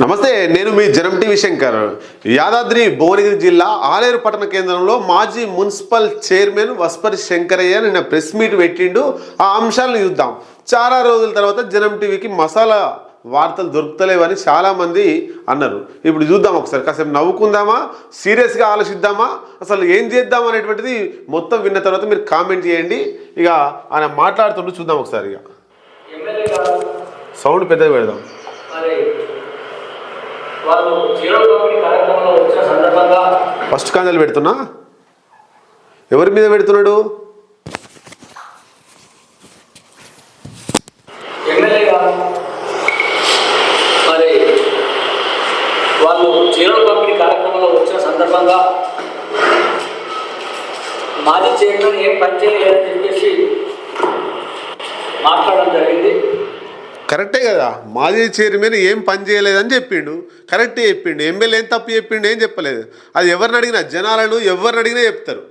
నమస్తే నేను మీ జనం టీవీ శంకర్. యాదాద్రి భువనగిరి జిల్లా ఆలేరు పట్టణ కేంద్రంలో మాజీ మున్సిపల్ చైర్మన్ వస్పరి శంకరయ్య నిన్న ప్రెస్ మీట్ పెట్టిండు. ఆ అంశాలను చూద్దాం. చాలా రోజుల తర్వాత జనం టీవీకి మసాలా వార్తలు దొరుకుతలేవని చాలామంది అన్నారు. ఇప్పుడు చూద్దాం ఒకసారి. కాసేపు నవ్వుకుందామా? సీరియస్గా ఆలోచిద్దామా? అసలు ఏం చేద్దాం అనేటువంటిది మొత్తం విన్న తర్వాత మీరు కామెంట్ చేయండి. ఇక ఆయన మాట్లాడుతుంటూ చూద్దాం ఒకసారి ఇక. సౌండ్ పెద్దగా పెడదాం. వాళ్ళు జీరో కార్యక్రమంలో వచ్చిన సందర్భంగా ఫస్ట్ కాంజలు పెడుతున్నా? ఎవరి మీద పెడుతున్నాడు? ఎమ్మెల్యే గారు మరి వాళ్ళు జీరో కార్యక్రమంలో వచ్చిన సందర్భంగా మాజీ చైర్మన్ ఏం పని చేయలేదని చెప్పేసి మాట్లాడడం జరిగింది. కరెక్టే కదా. మాజీ చైర్మన్ ఏం పని చేయలేదని చెప్పిండు. కరెక్టే చెప్పిండు. ఎమ్మెల్యే ఏం తప్పు చెప్పిండు ఏం చెప్పలేదు. అది ఎవరిని అడిగినా జనాలను ఎవరిని అడిగినా చెప్తారు.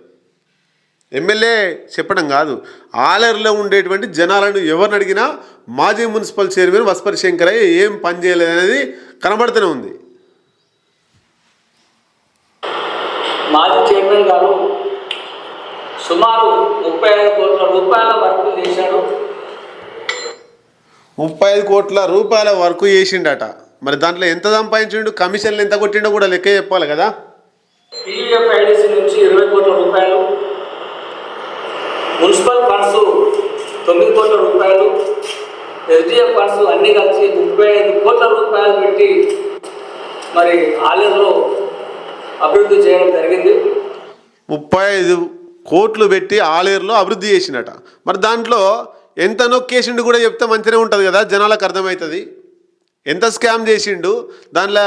ఎమ్మెల్యే చెప్పడం కాదు. ఆలర్లో ఉండేటువంటి జనాలను ఎవరిని అడిగినా మాజీ మున్సిపల్ చైర్మన్ వస్పరి శంకరయ్య ఏం పని చేయలేదు అనేది కనబడుతూనే ఉంది. మాజీ చైర్మన్ గారు సుమారు ముప్పై ఐదు కోట్ల రూపాయల వరకు చేశాడు ముప్పై ఐదు కోట్ల రూపాయల వరకు చేసిండట. మరి దాంట్లో ఎంత సంపాదించిండు కమిషన్లు ఎంత కొట్టిండో కూడా లెక్క చెప్పాలి కదా? నుంచి ఇరవై కోట్ల రూపాయలు మున్సిపల్ ఫండ్స్ తొమ్మిది కోట్ల రూపాయలు ఎస్డిఎఫ్ ఫండ్స్ అన్నీ కలిసి ముప్పై ఐదు కోట్ల రూపాయలు పెట్టి మరి ఆలయంలో అభివృద్ధి చేయడం జరిగింది. ముప్పై ఐదు కోట్లు పెట్టి ఆలేరులో అభివృద్ధి చేసినట మరి దాంట్లో ఎంత నొక్కేసిండు కూడా చెప్తే మంచిగా ఉంటుంది కదా జనాలకు అర్థమవుతుంది. ఎంత స్కామ్ చేసిండు దానిలో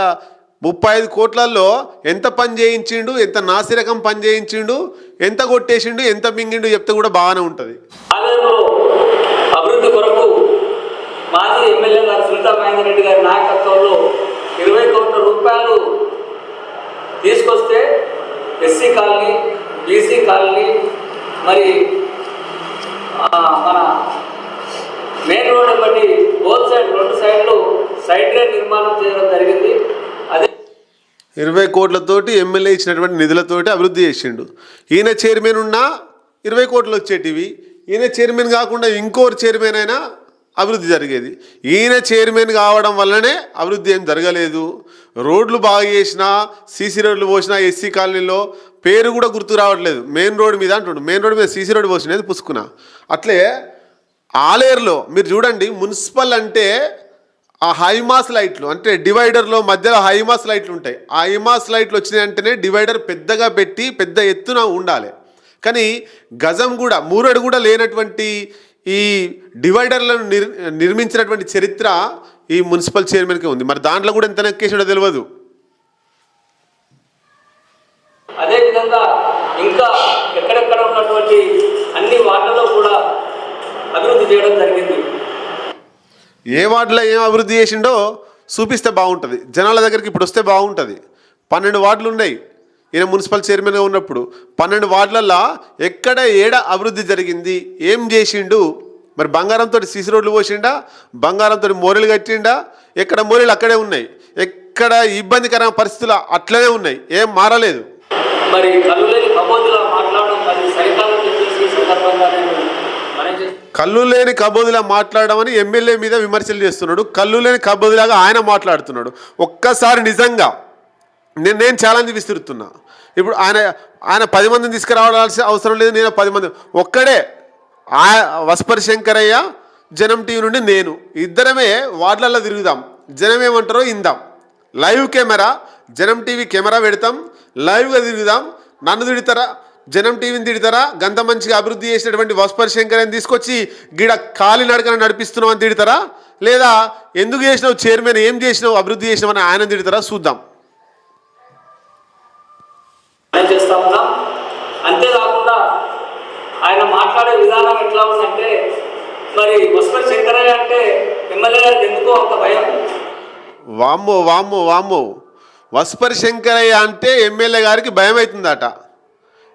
ముప్పై ఐదు కోట్లల్లో ఎంత పని చేయించిండు ఎంత నాసిరకం పని చేయించిండు ఎంత కొట్టేసిండు ఎంత మింగిండు చెప్తే కూడా బాగానే ఉంటుంది. అభివృద్ధి కొరకు మాజీ ఎమ్మెల్యే గారు సునీతా మహేందర్ రెడ్డి గారి నాయకత్వంలో ఇరవై కోట్ల రూపాయలు తీసుకొస్తే ఎస్సీ కాలనీ బీసీ కాలనీ మరి మన మెయిన్ రోడ్ బట్టి బోత్ సైడ్ రెండు సైడ్లు సైడ్ డ్రైన్ నిర్మాణం చేయడం జరిగింది. అదే ఇరవై కోట్లతోటి ఎమ్మెల్యే ఇచ్చినటువంటి నిధులతోటి అభివృద్ధి చేసిండు. ఈయన చైర్మన్ ఉన్నా ఇరవై కోట్లు వచ్చేటివి. ఈయన చైర్మన్ కాకుండా ఇంకోరు చైర్మన్ అయినా అభివృద్ధి జరిగేది. ఈయన చైర్మన్ కావడం వల్లనే అభివృద్ధి ఏం జరగలేదు. రోడ్లు బాగా చేసినా సీసీ రోడ్లు పోసినా ఎస్సీ కాలనీలో పేరు కూడా గుర్తు రావట్లేదు. మెయిన్ రోడ్ మీద అంటుండు. మెయిన్ రోడ్ మీద సీసీ రోడ్ పోసినది పుసుకున్నా అట్లే ఆలేరులో మీరు చూడండి మున్సిపల్ అంటే ఆ హైమాస్ లైట్లు అంటే డివైడర్లో మధ్యలో హైమాస్ లైట్లు ఉంటాయి. ఆ హైమాస్ లైట్లు వచ్చినాయంటేనే డివైడర్ పెద్దగా పెట్టి పెద్ద ఎత్తున ఉండాలి. కానీ గజం కూడా మూరడు కూడా లేనటువంటి ఈ డివైడర్లను నిర్ నిర్మించినటువంటి చరిత్ర ఈ మున్సిపల్ చైర్మన్కి ఉంది. మరి దాంట్లో కూడా ఎంత నెక్కేసాడో తెలియదు అదేవిధంగా ఇంకా ఎక్కడెక్కడ ఉన్నటువంటి అన్ని వార్డుల్లో కూడా అభివృద్ధి చేయడం జరిగింది. ఏ వార్డులో ఏం అభివృద్ధి చేసిండో చూపిస్తే బాగుంటుంది. జనాల దగ్గరికి ఇప్పుడు వస్తే బాగుంటుంది. పన్నెండు వార్డులు ఉన్నాయి. ఈయన మున్సిపల్ చైర్మన్గా ఉన్నప్పుడు పన్నెండు వార్డులల్లో ఎక్కడ ఏడ అభివృద్ధి జరిగింది ఏం చేసిండు? మరి బంగారంతో సీసీ రోడ్లు పోసిండా? బంగారంతో మోరీలు కట్టిండా? ఎక్కడ మోరీలు అక్కడే ఉన్నాయి. ఎక్కడ ఇబ్బందికరమైన పరిస్థితులు అట్లనే ఉన్నాయి. ఏం మారలేదు. మరి కళ్ళు లేని కబోదులా మాట్లాడడం అది సరికాదని చెప్పేసి ఈ సందర్భంగా నేను మనం చేస్తున్నాను కళ్ళు లేని కబోదిలా మాట్లాడమని ఎమ్మెల్యే మీద విమర్శలు చేస్తున్నాడు. కళ్ళు లేని కబోదిలాగా ఆయన మాట్లాడుతున్నాడు. ఒక్కసారి నిజంగా నేను నేను ఛాలెంజ్ విస్తురుతున్నా ఇప్పుడు ఆయన ఆయన పది మందిని తీసుకురావాల్సిన అవసరం లేదు. నేను పది మంది ఒక్కడే. ఆ వస్పరి శంకరయ్య జనం టీవీ నుండి నేను. ఇద్దరమే వార్డులలో తిరుగుదాం. జనం ఏమంటారో ఇందాం. లైవ్ కెమెరా జనం టీవీ కెమెరా పెడతాం. లైవ్గా తిరుగుదాం. నన్ను తిడతారా? జనం టీవీని తిడతారా? గంత మంచిగా అభివృద్ధి చేసినటువంటి వస్పరి శంకర్ని తీసుకొచ్చి గిడ కాలి నడకన నడిపిస్తున్నావు అని తిడతారా? లేదా ఎందుకు చేసినావు? చైర్మన్ ఏం చేసినావు? అభివృద్ధి చేసినావు అని ఆయన తిడతారా? చూద్దాం. అంతేకాకుండా ఆయన మాట్లాడే విధానం ఎట్లా ఉందంటే మరి వస్పతి శంకరయ్య అంటే ఎమ్మెల్యే గారికి ఎందుకో అంత భయం? వామ్మో వామ్మో వామ్మో. వస్పరి శంకరయ్య అంటే ఎమ్మెల్యే గారికి భయం అవుతుందట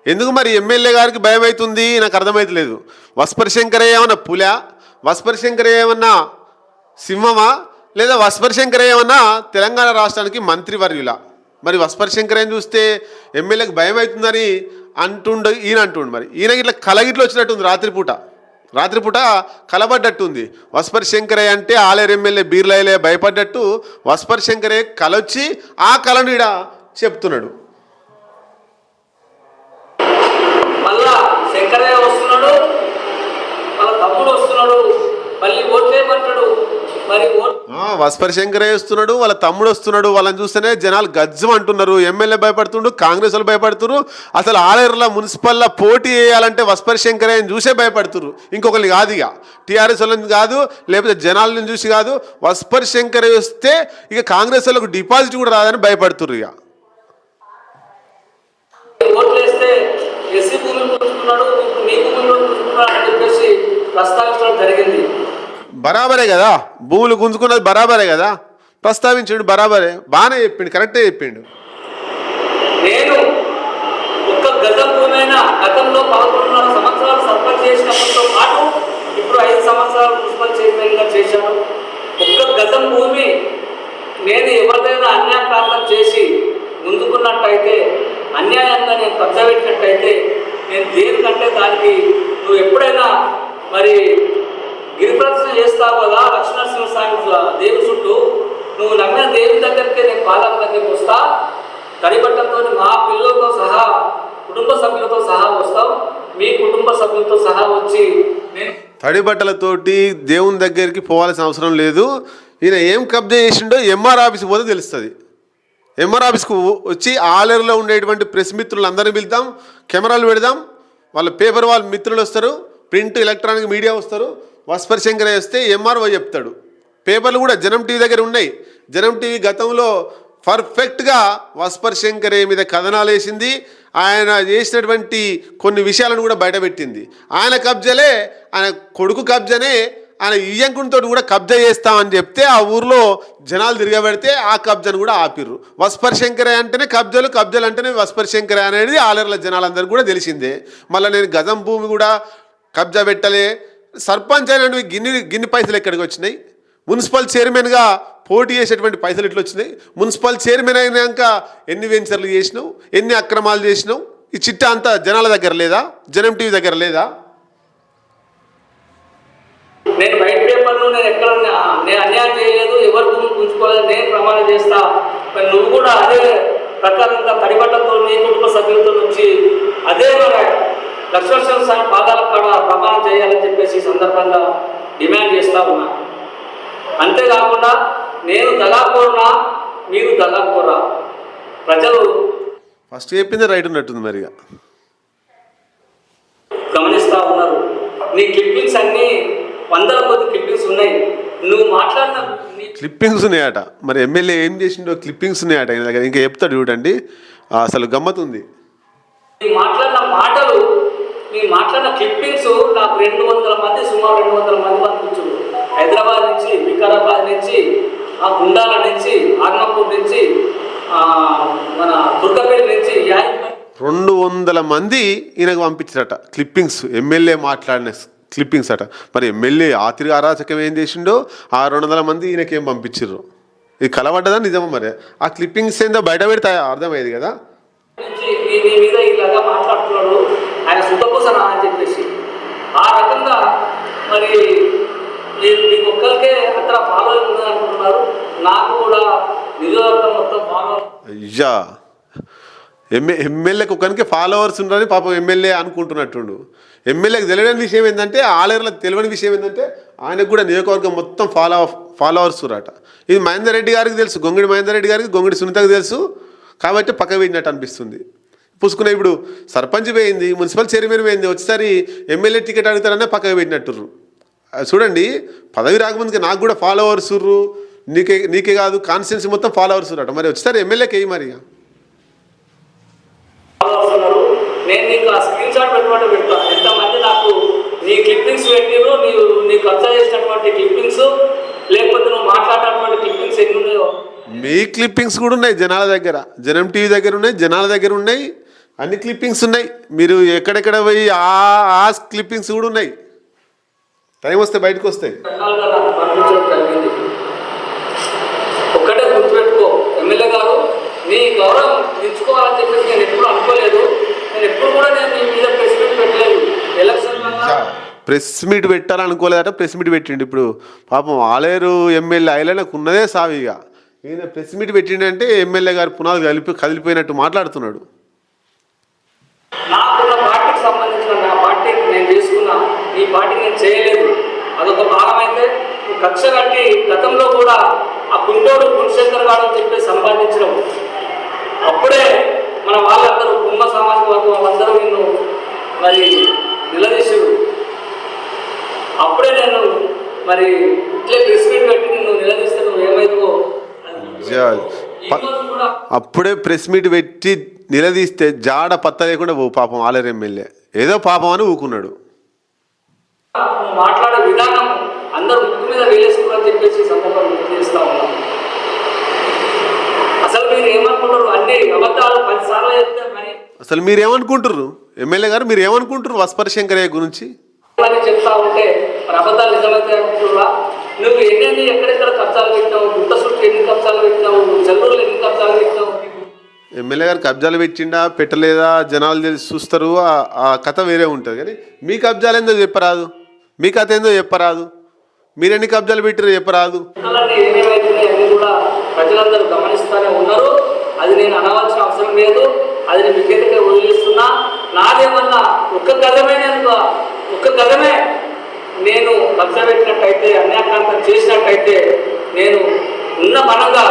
ఎందుకు మరి ఎమ్మెల్యే గారికి భయం అవుతుంది? నాకు అర్థమవుతలేదు వస్పరి శంకరయ్య ఏమన్నా పుల? వస్పరి శంకరయ్య ఏమన్నా సింహమా? లేదా వస్పర్ శంకరయ్య ఏమన్నా తెలంగాణ రాష్ట్రానికి మంత్రివర్యుల? మరి వస్పర్ శంకరయ్యని చూస్తే ఎమ్మెల్యేకి భయం అవుతుందని అంటుండ ఈయన అంటుండు మరి. ఈయన ఇట్లా కలగిట్లో వచ్చినట్టుంది రాత్రిపూట. రాత్రిపూట కలబడ్డట్టుంది. వస్పర్ శంకరయ్య అంటే ఆలేరు ఎమ్మెల్యే బీర్లయ్యలే భయపడ్డట్టు వస్పర్ శంకరయ్య కలొచ్చి ఆ కళను ఈడ చెప్తున్నాడు. శంకరయ్య వస్తున్నాడు? వాళ్ళ తమ్ముడు వస్తున్నాడు. మళ్ళీ ఓట్లేయమంటాడు మరి వస్పర్ శంకరయ్య వస్తున్నాడు వాళ్ళ తమ్ముడు వస్తున్నాడు. వాళ్ళని చూస్తేనే జనాలు గజ్జం అంటున్నారు. ఎమ్మెల్యే భయపడుతుండు కాంగ్రెస్ వాళ్ళు భయపడుతున్నారు అసలు ఆలేరులో మున్సిపల్లో పోటీ వేయాలంటే వస్పర్ శంకరయ్యని చూసే భయపడుతున్నారు ఇంకొకరిని కాదు ఇక. టీఆర్ఎస్ వాళ్ళని కాదు లేకపోతే జనాలను చూసి కాదు. వస్పర్ శంకరయ్య వస్తే ఇక కాంగ్రెస్ వాళ్ళకు డిపాజిట్ కూడా రాదని భయపడుతున్నారు ఇక. అని చెప్పేసి ప్రస్తావించడం జరిగింది. బరాబరే కదా? భూములు గుంజుకున్నది బరాబరే కదా? ప్రస్తావించాడు బరాబరే. బాగానే చెప్పిండు కరెక్టే చెప్పిండు. నేను ఒక్క గతం భూమైనా గతంలో పదకొండున్నర సంవత్సరాలు సర్పంచ్ చేసినప్పటితో పాటు ఇప్పుడు ఐదు సంవత్సరాలు మున్సిపల్ చైర్మన్గా చేశాను. ఒక్క గతం భూమి నేను ఎవరిదైనా అన్యాయకాంతం చేసి ముందుకున్నట్టయితే అన్యాయంగా నేను కబ్జా పెట్టినట్టయితే నేను దేనికంటే దానికి నువ్వు ఎప్పుడైనా మరి గిరి చేస్తావు కదా? లక్ష్మీనరసింహ స్వామి దేవి చుట్టూ. నువ్వు నమ్మిన దేవి దగ్గరికి నేను పాదాల దగ్గరికి వస్తా. తడిబట్టలతో మా పిల్లలతో సహా కుటుంబ సభ్యులతో సహా వస్తాం. మీ కుటుంబ సభ్యులతో సహా వచ్చి నేను తడి బట్టలతోటి దేవుని దగ్గరికి పోవాల్సిన అవసరం లేదు. ఈయన ఏం కబ్జా చేసిండో ఎంఆర్ ఆఫీస్ పోతే తెలుస్తుంది. ఎంఆర్ ఆఫీస్కు వచ్చి ఆలేరులో ఉండేటువంటి ప్రెస్ మిత్రులు అందరినీ పిలుద్దాం కెమెరాలు పెడదాం. వాళ్ళ పేపర్ వాళ్ళ మిత్రులు వస్తారు ప్రింట్ ఎలక్ట్రానిక్ మీడియా వస్తారు. వస్పర్ శంకర్ వస్తే ఎంఆర్ఓ చెప్తాడు. పేపర్లు కూడా జనం టీవీ దగ్గర ఉన్నాయి. జనం టీవీ గతంలో పర్ఫెక్ట్గా వస్పర్ శంకరే మీద కథనాలు వేసింది. ఆయన చేసినటువంటి కొన్ని విషయాలను కూడా బయటపెట్టింది. ఆయన కబ్జలే ఆయన కొడుకు కబ్జనే ఆయన ఇయ్యంకునితో కూడా కబ్జా చేస్తామని చెప్తే ఆ ఊర్లో జనాలు తిరగబెడితే ఆ కబ్జాను కూడా ఆపిర్రు. వస్పర్ శంకరయ్య అంటేనే కబ్జాలు కబ్జాలు అంటేనే వస్పర్ శంకరయ్య అనేది ఆలర్ల జనాలందరికీ కూడా తెలిసిందే. మళ్ళీ నేను గజం భూమి కూడా కబ్జా పెట్టలే. సర్పంచ్ అయినవి గిన్ని గిన్ని పైసలు ఎక్కడికి వచ్చినాయి? మున్సిపల్ చైర్మన్గా పోటీ చేసేటువంటి పైసలు ఎట్లా వచ్చినాయి? మున్సిపల్ చైర్మన్ అయినాక ఎన్ని వెంచర్లు చేసినావు? ఎన్ని అక్రమాలు చేసినావు? ఈ చిట్టా అంతా జనాల దగ్గర లేదా? జనం టీవీ దగ్గర లేదా? నేను వైట్ పేపర్ను నేను ఎక్కడ నేను అన్యాయం చేయలేదు ఎవరి భూములు పుంజుకోలేదు నేను ప్రమాణం చేస్తా. మరి నువ్వు కూడా అదే ప్రకారంగా తడిబట్టలతో నీ కుటుంబ సభ్యులతో వచ్చి అదే లక్ష్మణ స్వామి పాదాల కాడ ప్రమాణం చేయాలని చెప్పేసి సందర్భంగా డిమాండ్ చేస్తా ఉన్నా. అంతేకాకుండా నేను దగాకోరునా మీరు దగాకోరా ప్రజలు ఫస్ట్ చెప్పింది రైట్ ఉన్నట్టుంది మరిగా గమనిస్తా ఉన్నారు. నీ క్లిప్పింగ్స్ అన్నీ వందల కొద్ది క్లిప్పింగ్స్ ఉన్నాయి. నువ్వు మాట్లాడిన క్లిప్పింగ్స్ ఉన్నాయట. మరి ఎమ్మెల్యే ఏం చేసిండో క్లిప్పింగ్స్ ఉన్నాయట. ఆయన దగ్గర ఇంకా చెప్తాడు చూడండి. అసలు గమ్మత్ ఉంది. నీ మాట్లాడిన మాటలు నీ మాట్లాడిన క్లిప్పింగ్స్ నాకు రెండు వందల మంది సుమారు రెండు వందల మంది పంపించారు హైదరాబాద్ నుంచి వికారాబాద్ నుంచి ఆ గుండాల నుంచి ఆగ్నాపూర్ నుంచి మన దుర్గపేట నుంచి రెండు వందల మంది ఈయనకు పంపించారట క్లిప్పింగ్స్ ఎమ్మెల్యే మాట్లాడిన క్లిప్పింగ్స్ అట. మరి ఎమ్మెల్యే ఆతిరి అరాచకం ఏం చేసిండో ఆ రెండు వందల మంది ఈయనకేం పంపించారు ఇది కలవడ్డదా నిజమా మరి? ఆ క్లిప్పింగ్స్ ఏందో బయట పెడితే అర్థమయ్యేది కదా? ఆ రకంగా మరి మీరు మీకు ఒక్కరికే అక్కడ ఫాలో నాకు కూడా నియోజకవర్గం మొత్తం ఫాలో అయ్యా! ఎమ్మె ఎమ్మెల్యేకి ఒకరికి ఫాలోవర్స్ ఉన్నారని పాపం ఎమ్మెల్యే అనుకుంటున్నట్టుండు. ఎమ్మెల్యేకి తెలియని విషయం ఏంటంటే ఆలేరులకు తెలియని విషయం ఏంటంటే ఆయనకు కూడా నియోజకవర్గం మొత్తం ఫాలో ఫాలోవర్స్ రాట ఇది మహేందర్ రెడ్డి గారికి తెలుసు గొంగిడి మహేందర్ రెడ్డి గారికి గొంగిడి సునీతకు తెలుసు. కాబట్టి పక్క వేయినట్టు అనిపిస్తుంది. పుసుకునే ఇప్పుడు సర్పంచ్ పోయింది మున్సిపల్ చైర్మన్ పోయింది వచ్చేసరి ఎమ్మెల్యే టికెట్ అడుగుతారనే పక్కకు పెట్టినట్టుర్రు అది చూడండి పదవి రాకముందుకి నాకు కూడా ఫాలోవర్స్ ఉర్రు. నీకే నీకే కాదు కాన్స్టిట్యున్సీ మొత్తం ఫాలోవర్స్ ఉన్నారట మరి వచ్చేసారి ఎమ్మెల్యేకి వేయి మరి నేను నీకు ఆ స్క్రీన్ షాట్ పెట్టుకుంటే పెడతాను ఎంతమంది నాకు నీ క్లిప్పింగ్స్ పెట్టినో నీవు నీకు ఖర్చు చేసినటువంటి క్లిప్పింగ్స్ లేకపోతే నువ్వు మాట్లాడేటువంటి క్లిప్పింగ్స్ ఎన్ని ఉన్నాయో మీ క్లిప్పింగ్స్ కూడా ఉన్నాయి జనాల దగ్గర. జనం టీవీ దగ్గర ఉన్నాయి జనాల దగ్గర ఉన్నాయి. అన్ని క్లిప్పింగ్స్ ఉన్నాయి. మీరు ఎక్కడెక్కడ పోయి ఆ క్లిప్పింగ్స్ కూడా ఉన్నాయి. టైం వస్తే బయటకు వస్తాయి. ఒక్కటే గుర్తుపెట్టుకో. ఎమ్మెల్యే గారు మీ గౌరవం ప్రెస్ మీట్ పెట్టాలనుకోలేదట ప్రెస్ మీట్ పెట్టిండు ఇప్పుడు. పాపం ఆలేరు ఎమ్మెల్యే ఆయనకు ఉన్నదే సావిగా ఈయన ప్రెస్ మీట్ పెట్టిండంటే ఎమ్మెల్యే గారు పునాది కలిపి కదిలిపోయినట్టు మాట్లాడుతున్నాడు. గతంలో కూడా ఆ గుంటూరు గుణశేఖర్ గారు అని చెప్పి సంపాదించడం అప్పుడే మన వాళ్ళందరూ కుమ్మ సామాజిక వర్గం వాళ్ళందరూ నిన్ను మరి నిలదీశారు అప్పుడే నేను మరి ఇట్లే ప్రెస్ మీట్ పెట్టి నిన్ను నిలదీస్తే నువ్వు ఏమైందో అప్పుడే ప్రెస్ మీట్ పెట్టి నిలదీస్తే జాడ పత్త లేకుండా ఓ పాపం ఆలేరు ఎమ్మెల్యే. ఏదో పాపం అని ఊకున్నాడు. మాట్లాడే విధానం అందరూ ముక్కు మీద వేలేసుకోవాలని చెప్పేసి ఈ సందర్భంగా గుర్తు చేస్తా ఉన్నాం అసలు మీరు ఏమనుకుంటారు అన్ని అబద్ధాలు పది సార్లు చెప్తే మరి అసలు మీరు. ఏమనుకుంటుర్రు ఎమ్మెల్యే గారు మీరు ఏమనుకుంటుర్రు వస్పర్ శంకరయ్య గురించి? అని చెప్తా ఉంటే మరి అబద్ధాలు నిజమైతే అనుకుంటున్నా నువ్వు ఎన్నెన్ని ఎక్కడెక్కడ కబ్జాలు పెట్టినావు? గుట్ట చుట్టూ ఎన్ని కబ్జాలు పెట్టినావు? చెల్లూరులో ఎన్ని కబ్జాలు పెట్టినావు? ఎమ్మెల్యే గారు కబ్జాలు పెట్టిండా పెట్టలేదా? జనాలు తెలిసి చూస్తారు. ఆ- కథ వేరే ఉంటుంది. కానీ మీ కబ్జాలు ఏందో చెప్పరాదు. మీ కథ ఏందో చెప్పరాదు. మీరు ఎన్ని కబ్జాలు పెట్టారో చెప్పరాదు. ప్రజలందరూ గమనిస్తూనే ఉన్నారు. అది నేను అనవలసిన అవసరం లేదు. అది నేను మీకేదైతే వదిలిస్తున్నా. నాదేమన్నా ఒక్క గదమే నేను ఒక్క గదమే నేను కబ్జా పెట్టినట్టయితే అన్యాక్రాంతం చేసినట్టయితే నేను ఉన్న మనంగా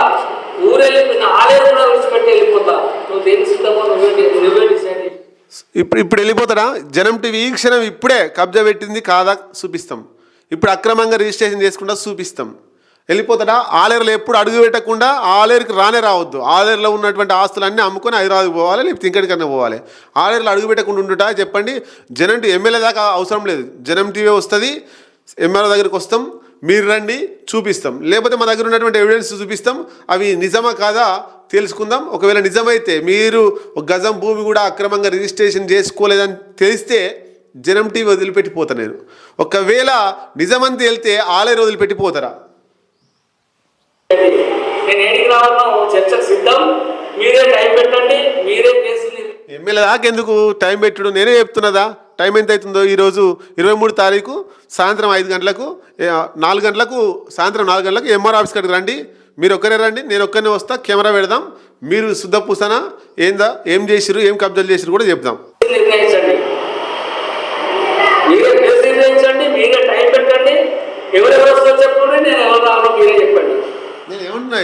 ఊరెళ్ళి ఆలయం కూడా విడిచిపెట్టి వెళ్ళిపోతా. నువ్వు దేని సిద్ధమో నువ్వే నువ్వే డిసైడ్ ఇప్పుడు ఇప్పుడు వెళ్ళిపోతాడా? జనం టీవీ ఈ క్షణం ఇప్పుడే కబ్జా పెట్టింది కాదా? చూపిస్తాం. ఇప్పుడు అక్రమంగా రిజిస్ట్రేషన్ చేసుకుంటా చూపిస్తాం. వెళ్ళిపోతాడా? ఆలేరులో ఎప్పుడు అడుగు పెట్టకుండా ఆలేరుకి రానే రావద్దు. ఆలేరులో ఉన్నటువంటి ఆస్తులన్నీ అమ్ముకొని హైదరాబాద్కి పోవాలి లేకపోతే ఇంకటికన్నా పోవాలి. ఆలేరులో అడుగు పెట్టకుండా ఉండుట చెప్పండి. జనం టీ ఎమ్మెల్యే దాకా అవసరం లేదు. జనం టీవీ వస్తుంది ఎమ్మెల్యే దగ్గరికి వస్తాం మీరు రండి చూపిస్తాం. లేకపోతే మా దగ్గర ఉన్నటువంటి ఎవిడెన్స్ చూపిస్తాం. అవి నిజమా కాదా తెలుసుకుందాం. ఒకవేళ నిజమైతే మీరు ఒక గజం భూమి కూడా అక్రమంగా రిజిస్ట్రేషన్ చేసుకోలేదని తెలిస్తే జనం టీవీ వదిలిపెట్టిపోతా నేను ఒకవేళ నిజమని తేలితే ఆలయ వదిలిపెట్టిపోతారా? నేను ఏడికి రావాలన్నా చర్చకు సిద్ధం. మీరే టైం పెట్టండి మీరే కేసులు ఎమ్మెల్యే దాకెందుకు టైం పెట్టుడు? నేనే చెప్తున్నదా? టైం ఎంత అవుతుందో ఈరోజు? ఇరవై మూడు తారీఖు సాయంత్రం ఐదు గంటలకు నాలుగు గంటలకు సాయంత్రం నాలుగు గంటలకు ఎంఆర్ ఆఫీస్ కాడికి రండి. మీరు ఒక్కరే రండి నేను ఒక్కరినే వస్తా కెమెరా పెడదాం. మీరు శుద్ధ పూసన? ఏందా? ఏం చేసిరు ఏం కబ్జాలు చేసిరు కూడా చెప్దాం.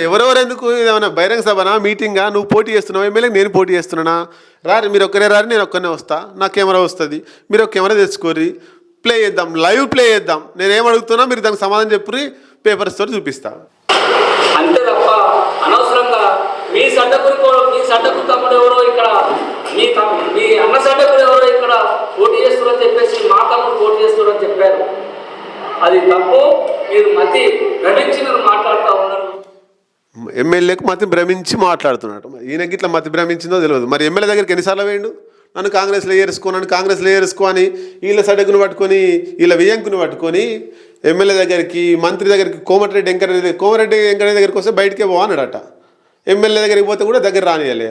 ఎవరెవరు ఎందుకు ఏమైనా బహిరంగ సభనా? మీటింగా? నువ్వు పోటీ చేస్తున్నావు? ఎమ్మెల్యే నేను పోటీ చేస్తున్నానా? రారి మీరు ఒక్కరే రారి నేను ఒక్కనే వస్తా. నా కెమెరా వస్తుంది. మీరు ఒక కెమెరా తెచ్చుకోర్రి. ప్లే చేద్దాం. లైవ్ ప్లే చేద్దాం. నేను ఏం అడుగుతున్నా మీరు దానికి సమాధానం చెప్పుర్రి. పేపర్స్ తోటి చూపిస్తా. అంతే తప్ప అనవసరంగా మీ సడ్డకుడు మీ సడ్డకు తమ్ముడు ఎవరో ఇక్కడ మీ మీ అన్న సడ్డకుడు ఎవరో ఇక్కడ పోటీ చేస్తున్నారని చెప్పేసి మా తమ్ముడు పోటీ చేస్తున్నారని చెప్పారు. అది తప్పు. మీరు మతి భ్రమించి మీరు మాట్లాడుతూ ఉన్నారు. ఎమ్మెల్యేకు మతి భ్రమించి మాట్లాడుతున్నాడు. మరి ఈయనకి ఇట్లా మతి భ్రమించిందో తెలియదు. మరి ఎమ్మెల్యే దగ్గరికి ఎన్నిసార్లు వేయండు నన్ను కాంగ్రెస్లో ఏరుసుకో నన్ను కాంగ్రెస్లో ఏరుసుకో అని వీళ్ళ సడకును పట్టుకొని వీళ్ళ వియంకును పట్టుకొని ఎమ్మెల్యే దగ్గరికి మంత్రి దగ్గరికి కోమటిరెడ్డి వెంకటరెడ్డి కోమరెడ్డి వెంకటరెడ్డి దగ్గరికి వస్తే బయటకే పో అన్నాడట. ఎమ్మెల్యే దగ్గరికి పోతే కూడా దగ్గర రానియలే.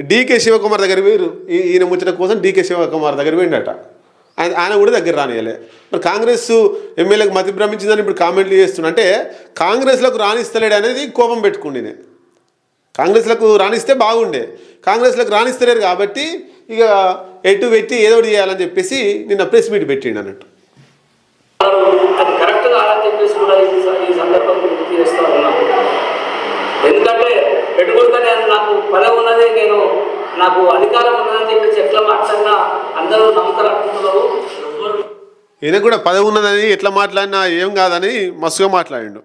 డీకే శివకుమార్ దగ్గర వేరు ఈయన ముచ్చట కోసం డీకే శివకుమార్ దగ్గర పోయిండట. ఆయన ఆయన కూడా దగ్గర రానియలే. మరి కాంగ్రెస్ ఎమ్మెల్యేకి మతి భ్రమించిందని ఇప్పుడు కామెంట్లు చేస్తున్నా. అంటే కాంగ్రెస్లకు రాణిస్తలేడు అనేది కోపం పెట్టుకుండి నేను కాంగ్రెస్లకు రాణిస్తే బాగుండే. కాంగ్రెస్లకు రాణిస్తలేరు కాబట్టి ఇక ఎటు పెట్టి ఏదో ఒకటి చేయాలని చెప్పేసి నిన్న ప్రెస్ మీట్ పెట్టిండు అన్నట్టు. ఎందుకంటే పెట్టుకుంటే నాకు పదవి ఉన్నది నేను నాకు అధికారం ఉన్నదని చెప్పి చెట్ల మాట్లాడినా అందరూ నమ్ముతారు ఈయన కూడా పదవి ఉన్నదని ఎట్లా మాట్లాడినా ఏం కాదని మస్తుగా మాట్లాడిండు.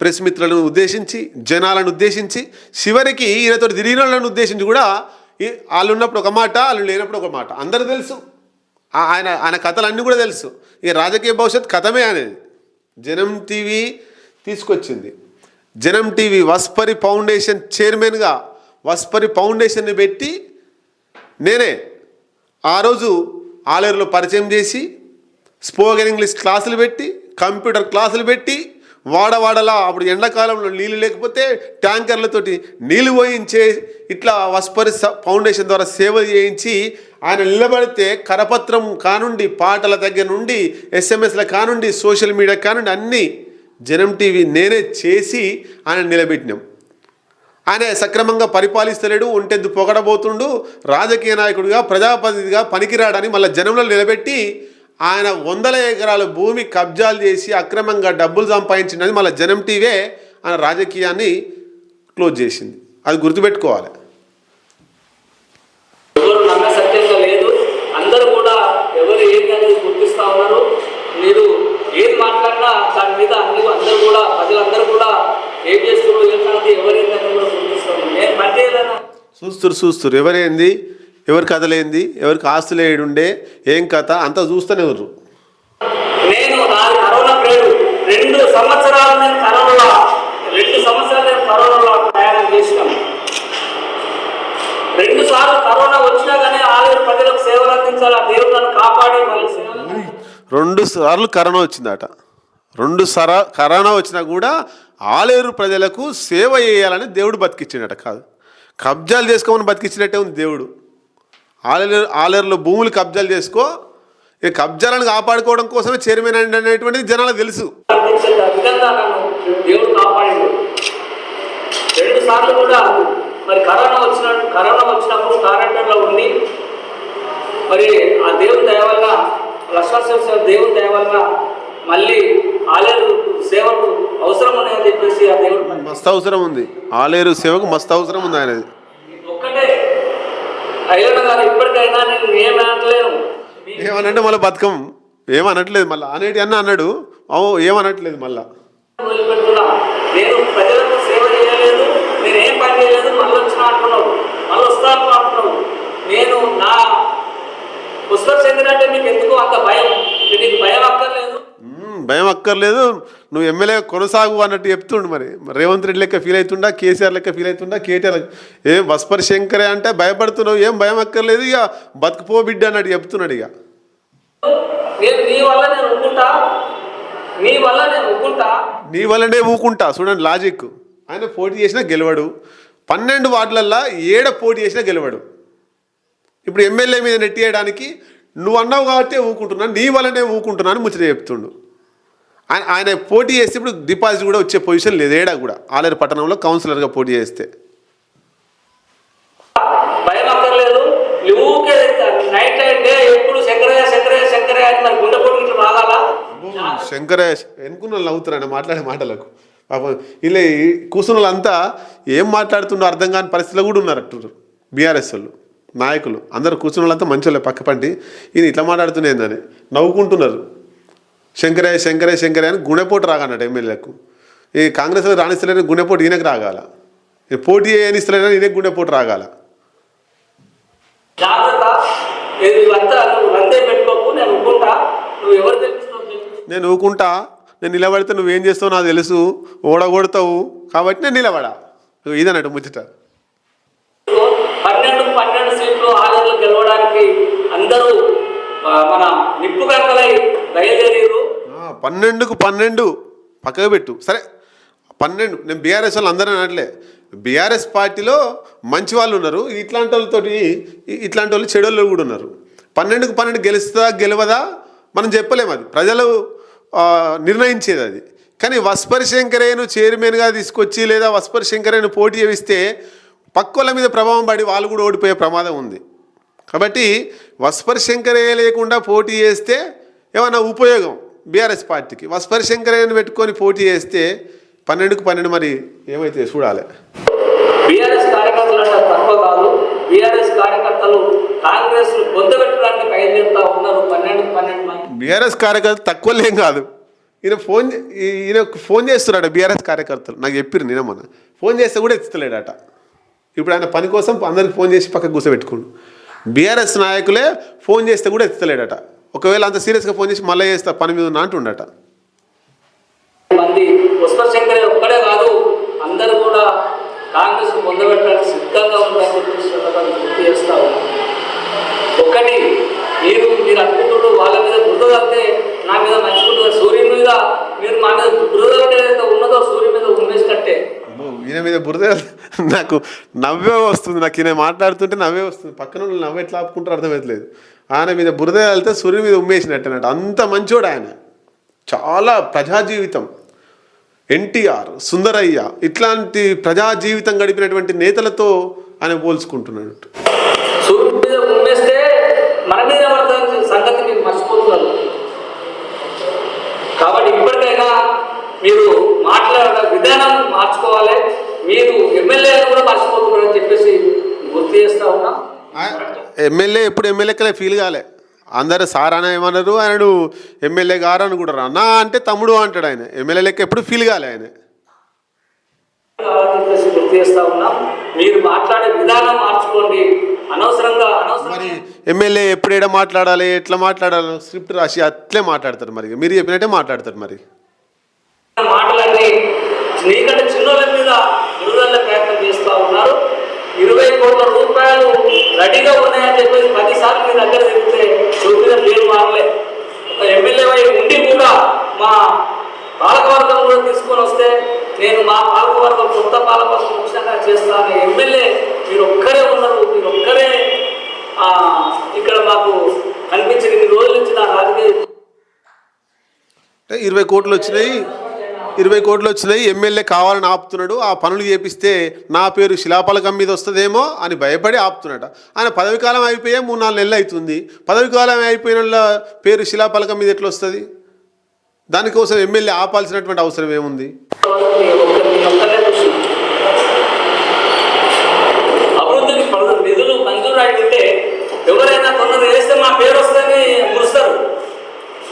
ప్రెస్ మిత్రులను ఉద్దేశించి జనాలను ఉద్దేశించి చివరికి ఈయనతో తిరిగిన వాళ్ళని ఉద్దేశించి కూడా వాళ్ళు ఉన్నప్పుడు ఒక మాట వాళ్ళు లేనప్పుడు ఒక మాట. అందరూ తెలుసు. ఆ- ఆయన ఆయన కథలన్నీ కూడా తెలుసు. ఈ రాజకీయ భవిష్యత్ కథమే అనేది. జనం టీవీ తీసుకొచ్చింది. జనం టీవీ వస్పరి ఫౌండేషన్ చైర్మన్గా వస్పరి ఫౌండేషన్ని పెట్టి నేనే ఆ రోజు ఆలేరులో పరిచయం చేసి స్పోకెన్ ఇంగ్లీష్ క్లాసులు పెట్టి కంప్యూటర్ క్లాసులు పెట్టి వాడవాడలా అప్పుడు ఎండాకాలంలో నీళ్ళు లేకపోతే ట్యాంకర్లతోటి నీళ్ళు పోయించే ఇట్లా వస్పరి స- ఫౌండేషన్ ద్వారా సేవ చేయించి ఆయన నిలబడితే కరపత్రం కానుండి పాటల దగ్గర నుండి ఎస్ఎంఎస్ల కానుండి సోషల్ మీడియా కానుండి అన్నీ జనం టీవీ నేనే చేసి ఆయన నిలబెట్టినాం. ఆయన సక్రమంగా పరిపాలిస్తలేడు ఒంటెద్దు పొగడబోతుండు రాజకీయ నాయకుడిగా ప్రజాప్రతినిధిగా పనికిరాడని మళ్ళీ జనంలో నిలబెట్టి ఆయన వందల ఎకరాల భూమి కబ్జాలు చేసి అక్రమంగా డబ్బులు సంపాదించినది మళ్ళీ జనం టీవే ఆయన రాజకీయాన్ని క్లోజ్ చేసింది. అది గుర్తుపెట్టుకోవాలి. మీరు ఏది మాట్లాడినా దాని మీద అందరూ కూడా ప్రజలందరూ కూడా ఏం చేస్తున్నారు ఏం ఎవరేంటి అనేది కూడా గుర్తిస్తాము నేను పని చేయలేనా చూస్తురు చూస్తురు. ఎవరేంది? ఎవరి కథలేంది? ఎవరికి ఆస్తులు ఏడుండే ఏం కథ? అంతా చూస్తూనే ఉర్రు. నేను నాది కరోనా పీరియడ్ రెండు సంవత్సరాలు నేను కరోనాలో రెండు సంవత్సరాలు నేను కరోనాలో ప్రయాణం చేసినాను రెండు సార్లు కరోనా వచ్చినా కానీ ఆలయ ప్రజలకు సేవలు అందించాలి ఆ దేవుడు నన్ను కాపాడి మళ్ళీ సేవలు. అందించాలి. రెండు సార్లు కరోనా వచ్చిందట. రెండు సర కరోనా వచ్చినా కూడా ఆలేరు ప్రజలకు సేవ చేయాలని దేవుడు బతికిచ్చిండట. కాదు. కబ్జాలు చేసుకోమని బతికించినట్టే ఉంది దేవుడు. ఆలర్ ఆలేరులో భూములు కబ్జాలు చేసుకో ఈ కబ్జాలను కాపాడుకోవడం కోసమే చైర్మన్ అనేటువంటిది జనాలకు తెలుసు. రెండు సార్లు కూడా మరి కరోనా వచ్చిన కరోనా వచ్చినప్పుడు క్వారంటైన్లో ఉండి మరి ఆ దేవుని దయ వల్ల లక్ష్మణ దేవుని దయ వల్ల మళ్ళీ ఆలయ సేవకు అవసరం ఉన్నాయని చెప్పేసి ఆ దేవుడు మస్తు అవసరం ఉంది. ఆలేరు సేవకు మస్తు అవసరం ఉంది ఆయనది. ఒక్కటే. అయ్యన్న గారు ఇప్పటికైనా నేను ఏమనట్లేను. ఏమనంటే మళ్ళీ బతకం ఏమనట్లేదు మళ్ళీ. అనేటి అన్న అన్నాడు. ఓ ఏమనట్లేదు మళ్ళీ. నేను ప్రజలకు సేవ చేయలేదు. నేను ఏం పని చేయలేదు. మళ్ళీ వచ్చిన అంటున్నావు. మళ్ళీ వస్తాను అంటున్నావు నేను నా పుష్ప చెందినట్టే మీకు ఎందుకు అంత భయం? నీకు భయం అక్కర్లేదు. భయం అక్కర్లేదు. నువ్వు ఎమ్మెల్యే కొనసాగు అన్నట్టు చెప్తుండు మరి. రేవంత్ రెడ్డి లెక్క ఫీల్ అవుతుండా? కేసీఆర్ లెక్క ఫీల్ అవుతుండా? కేటీఆర్ ఏం వస్పర్ శంకరే అంటే భయపడుతున్నావు? ఏం భయం అక్కర్లేదు ఇక. బతుకుపో బిడ్డ అన్నట్టు చెప్తున్నాడు ఇక. నీ వల్లనే ఊకుంటా. చూడండి లాజిక్ ఆయన పోటీ చేసినా గెలవడు. పన్నెండు వార్డులల్లో ఏడ పోటీ చేసినా గెలవడు. ఇప్పుడు ఎమ్మెల్యే మీద నెట్టేయడానికి నువ్వు అన్నావు కాబట్టి ఊకుంటున్నా నీ వల్లనే ఊకుంటున్నా అని ముచ్చట చెప్తుండు. ఆయన ఆయన పోటీ చేస్తే ఇప్పుడు డిపాజిట్ కూడా వచ్చే పొజిషన్ లేదు ఏడా కూడా. ఆలేరు పట్టణంలో కౌన్సిలర్గా పోటీ చేస్తే. శంకరయ్య ఎన్నుకున్న వాళ్ళు నవ్వుతారు ఆయన మాట్లాడే మాటలకు. పాపం ఇలా కూర్చున్న వాళ్ళంతా ఏం మాట్లాడుతుండో అర్థం కాని పరిస్థితిలో కూడా ఉన్నారు అంటున్నారు బీఆర్ఎస్ వాళ్ళు నాయకులు అందరు కూర్చున్న వాళ్ళంతా మంచి వాళ్ళే పక్క పంటి ఈయన ఇట్లా మాట్లాడుతున్నాయిందని నవ్వుకుంటున్నారు. శంకరయ్య శంకరయ్య శంకరయ్య అని గుణెపోటు రాగన్నట్టు ఎమ్మెల్యేలకు ఈ కాంగ్రెస్లో రాణిస్తలేని గుణెపోటు ఈయనకు రాగాల. పోటీ చేయనిస్తలేని ఈయనకు గుండెపోటు రాగాల. నేను ఊకుంటా. నేను నిలబడితే నువ్వేం చేస్తావు నాకు తెలుసు ఓడగొడతావు కాబట్టి నేను నిలబడా. ఇదన్నట్టు ముచ్చట. పన్నెండు పన్నెండు సీట్లు ఆలయంలో గెలవడానికి అందరూ మన నిప్పు గంగలై బయలుదేరారు పన్నెండుకు పన్నెండు పక్కకు పెట్టు. సరే పన్నెండు. నేను బీఆర్ఎస్ వాళ్ళు అందరూ అనట్లే. బీఆర్ఎస్ పార్టీలో మంచి వాళ్ళు ఉన్నారు. ఇట్లాంటి వాళ్ళతోటి ఇట్లాంటి వాళ్ళు చెడు వాళ్ళు కూడా ఉన్నారు. పన్నెండుకు పన్నెండు గెలుస్తుందా గెలవదా మనం చెప్పలేము అది. ప్రజలు నిర్ణయించేది అది. కానీ వస్పరి శంకరేను చైర్మన్గా తీసుకొచ్చి లేదా వస్పరి శంకరేను పోటీ చేయిస్తే పక్కోళ్ళ మీద ప్రభావం పడి వాళ్ళు కూడా ఓడిపోయే ప్రమాదం ఉంది. కాబట్టి వస్పరి శంకరయ్య లేకుండా పోటీ చేస్తే ఏమన్నా ఉపయోగం? బీఆర్ఎస్ పార్టీకి. వస్పరి శంకరయ్యను పెట్టుకొని పోటీ చేస్తే పన్నెండుకు పన్నెండు మరి ఏమైతే చూడాలి. బీఆర్ఎస్ కార్యకర్తలు తక్కువ కాదు. బీఆర్ఎస్ కార్యకర్తలు కాంగ్రెస్ను పొందబెట్టడానికి బయలుదేరుతా ఉన్నారు. పన్నెండు పన్నెండు మంది బీఆర్ఎస్ కార్యకర్తలు తక్కువ లేం కాదు. ఈయన ఫోన్ ఈయన ఫోన్ చేస్తున్నాడు బీఆర్ఎస్ కార్యకర్తలు. నాకు చెప్పిరు నిన్న మొన్న. ఫోన్ చేస్తే కూడా ఎత్తుతలేడట. ఇప్పుడు ఆయన పని కోసం అందరికి ఫోన్ చేసి పక్కకు కూర్చోబెట్టుకోండు. బీఆర్ఎస్ నాయకులే ఫోన్ చేస్తే కూడా ఎత్తుతలేడట. ఒకవేళ అంత సీరియస్గా ఫోన్ చేసి మళ్ళీ చేస్తా పని మీద ఉన్నా అంటుండట. మంది పుష్పశంకరే ఒక్కడే కాదు అందరూ కూడా కాంగ్రెస్ను పొందబెట్టడానికి సిద్ధంగా ఉన్నారని చెప్పేసి సందర్భంగా గుర్తు చేస్తా ఉన్నాను ఒక్కటి మీరు మీరు అనుకుంటున్నారు వాళ్ళ మీద బురద నా మీద మంచుకుంటుంది సూర్యుని మీద మీరు మా మీద బురద ఏదైతే ఉన్నదో సూర్యుని మీద ఉమ్మేసినట్టే. అబ్బో, ఈయన మీద బురద నాకు నవ్వే వస్తుంది. నాకు ఈయన మాట్లాడుతుంటే నవ్వే వస్తుంది. పక్కన వాళ్ళు నవ్వు ఎట్లా ఆపుకుంటారో అర్థమవుతలేదు ఆయన మీద బురద వెళ్తే సూర్యుని మీద ఉమ్మేసినట్టు అన్నట్టు అంత మంచోడు ఆయన. చాలా ప్రజా జీవితం ఎన్టీఆర్ సుందరయ్య ఇట్లాంటి ప్రజా జీవితం గడిపినటువంటి నేతలతో ఆయన పోల్చుకుంటున్నాడు. కాబట్టి ఇప్పటికైనా మీరు మాట్లాడే విధానం మార్చుకోవాలి. మీరు ఎమ్మెల్యేలు కూడా మర్చిపోతున్నారని చెప్పేసి గుర్తు చేస్తా ఉన్నా. ఎమ్మెల్యే ఎప్పుడు ఎమ్మెల్యేకలే ఫీల్ కాలే. అందరు సార్ అని ఏమన్నారు? ఆయనడు ఎమ్మెల్యే గారు అనుకుంటారు. అన్న అంటే తమ్ముడు అంటాడు ఆయన. ఎమ్మెల్యే లెక్క ఎప్పుడు ఫీల్ కాలే ఆయన. మీరు మాట్లాడే విధానం మార్చుకోండి. అనవసరంగా అనవసరం మరి ఎమ్మెల్యే ఎప్పుడేడ మాట్లాడాలి? ఎట్లా మాట్లాడాలి? స్క్రిప్ట్ రాసి అట్లే మాట్లాడతారు మరి. మీరు చెప్పినట్టే మాట్లాడతారు మరి. మాటలన్నీ నీకంటే చిన్నోళ్ళ మీద విడుదల ప్రయత్నం చేస్తూ ఉన్నారు. ఇరవై కోట్ల రూపాయలు రెడీగా ఉన్నాయని చెప్పేసి పదిసార్లు మీ దగ్గర తిరిగితే చూపిన పేరు మారలే. ఒక ఎమ్మెల్యే వై ఉండి కూడా మా పాలకవర్గం కూడా తీసుకొని వస్తే నేను మా పాలకవర్గం కొత్త పాలకవర్గం ముఖ్యంగా చేస్తాను. ఎమ్మెల్యే మీరు ఒక్కరే ఉన్నారు మీరు ఒక్కరే ఇక్కడ మాకు కనిపించిన రోజుల నుంచి నా రాజకీయ ఇరవై కోట్లు వచ్చినాయి. ఇరవై కోట్లు వచ్చినాయి ఎమ్మెల్యే కావాలని ఆపుతున్నాడు ఆ పనులు చేపిస్తే నా పేరు శిలాపలకం మీద వస్తుందేమో అని భయపడి ఆపుతున్నాడు ఆయన పదవికాలం అయిపోయే మూడు నాలుగు నెలలు అవుతుంది. పదవికాలం అయిపోయిన పేరు శిలాపలకం మీద ఎట్లా వస్తుంది? దానికోసం ఎమ్మెల్యే ఆపాల్సినటువంటి అవసరం ఏముంది? నిధులు మంజూరు అడిగితే ఎవరైనా కొందరు వేస్తే మా పేరు మురుస్తారు.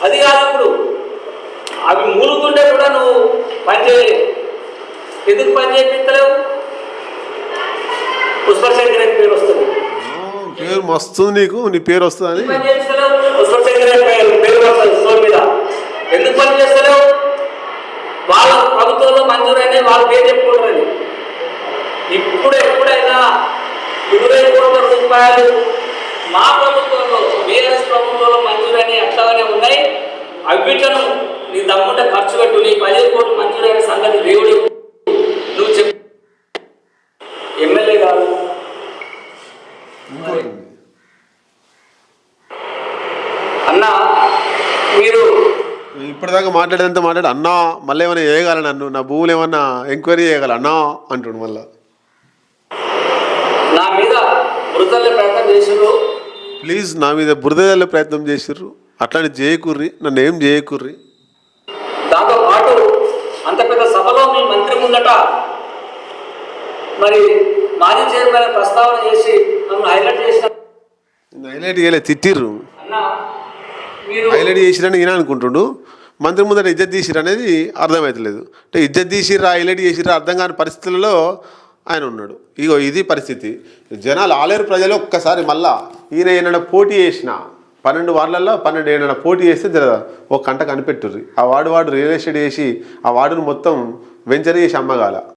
అది కాదు ఇప్పుడు. అవి మూలుతుంటే కూడా నువ్వు పని చేయలేవు ఎందుకు పని చేయించలేవు? పుష్పశేఖర్ అని పేరు వస్తుంది. పేరు నీకు నీ పేరు పుష్పశేఖర్ అని పేరు పేరు వస్తుంది స్టోర్ మీద. ఎందుకు పని చేస్తలేవు? వాళ్ళ ప్రభుత్వంలో మంజూరైన వాళ్ళ పేరు చెప్పుకుంటారని. ఇప్పుడు ఎప్పుడైనా ఇరవై కోట్ల రూపాయలు మా ప్రభుత్వంలో బీఆర్ఎస్ ప్రభుత్వంలో మంజూరని అట్లాగానే ఉన్నాయి. అవిటను నీ దమ్ముంటే ఖర్చు పెట్టు నీ పదిహేను కోట్లు మంజూరైన సంగతి దేవుడు నువ్వు చెప్పు. ఎమ్మెల్యే కాదు అన్న మీరు ఇప్పటిదాకా మాట్లాడేదంతా మాట్లాడు. అన్నా మళ్ళీ ఏమైనా చేయగల నన్ను? నా భూములు ఏమన్నా ఎంక్వైరీ చేయగల అన్నా అంటుండు మళ్ళీ. నా మీద మృతల్ని ప్రయత్నం చేసారు ప్లీజ్ నా మీద బురద ప్రయత్నం చేసిర్రు. అట్లాంటి చేయకుర్రి. నన్ను ఏం చేయకుర్రి? దాంతో పాటు అంత పెద్ద సభలో మీ మంత్రి ముందట మరి మాజీ చైర్మన్ ప్రస్తావన చేసి నన్ను హైలైట్ చేసిన హైలైట్ చేయలే తిట్టిర్రు. హైలైట్ చేసిరని ఈయన అనుకుంటుండు. మంత్రి ముందర ఇజ్జత్ తీసిరు అనేది అర్థమవుతలేదు అంటే ఇజ్జత్ తీసిర్రా హైలైట్ చేసిర్రా అర్థం కాని పరిస్థితులలో ఆయన ఉన్నాడు. ఇగో ఇది పరిస్థితి. జనాలు ఆలేరు ప్రజలు ఒక్కసారి మళ్ళా ఈయన ఏమైనా పోటీ చేసిన పన్నెండు వార్డులలో పన్నెండు ఏడైనా పోటీ చేస్తే జర ఒక కంట కనిపెట్టుర్రి. ఆ వార్డు వాడు రియల్ ఎస్టేట్ చేసి ఆ వార్డును మొత్తం వెంచర్ చేసి అమ్మగాల.